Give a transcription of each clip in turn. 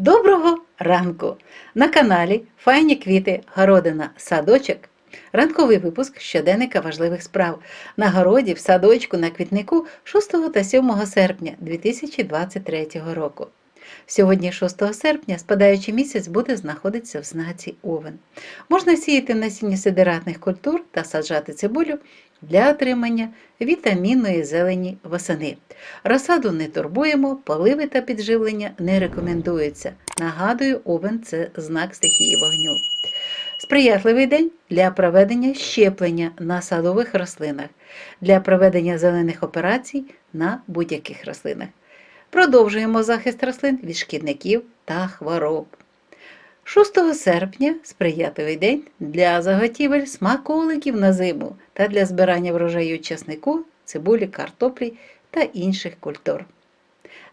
Доброго ранку! На каналі Файні квіти, городина, садочок. Ранковий випуск щоденника важливих справ на городі, в садочку, на квітнику 6 та 7 серпня 2023 року. Сьогодні, 6 серпня, спадаючий місяць буде знаходитися в знаці Овен. Можна сіяти насіння сидератних культур та саджати цибулю для отримання вітамінної зелені восени. Розсаду не турбуємо, поливи та підживлення не рекомендуються. Нагадую, овен це знак стихії вогню. Сприятливий день для проведення щеплення на садових рослинах, для проведення зелених операцій на будь-яких рослинах. Продовжуємо захист рослин від шкідників та хвороб. 6 серпня сприятливий день для заготівель смаколиків на зиму та для збирання врожаю часнику, цибулі, картоплі та інших культур.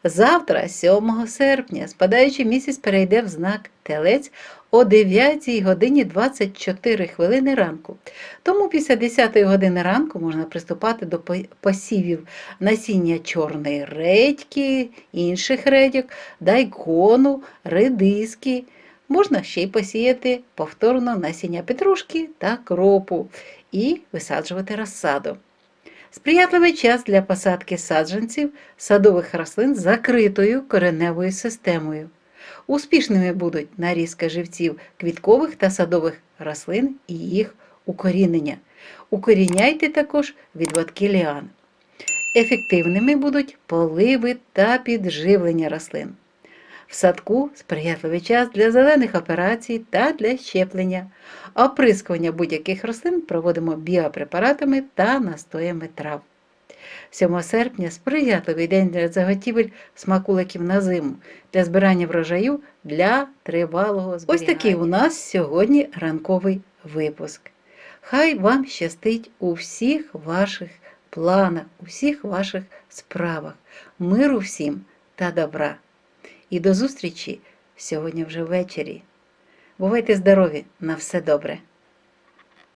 Завтра, 7 серпня, спадаючий місяць перейде в знак Телець о 9 годині 24 хвилини ранку. Тому після 10 години ранку можна приступати до по- посівів насіння чорної редьки, інших редьок, дайкону, редиски. Можна ще й посіяти повторно насіння петрушки та кропу і висаджувати розсаду. Сприятливий час для посадки саджанців садових рослин з закритою кореневою системою. Успішними будуть нарізка живців квіткових та садових рослин і їх укорінення. Укоріняйте також відводки ліан. Ефективними будуть поливи та підживлення рослин. В садку сприятливий час для зелених операцій та для щеплення. Оприскування будь-яких рослин проводимо біопрепаратами та настоями трав. 7 серпня сприятливий день для заготівель смакуликів на зиму, для збирання врожаю для тривалого зберігання. Ось такий у нас сьогодні ранковий випуск. Хай вам щастить у всіх ваших планах, у всіх ваших справах. Миру всім та добра. І до зустрічі сьогодні вже ввечері. Бувайте здорові, на все добре!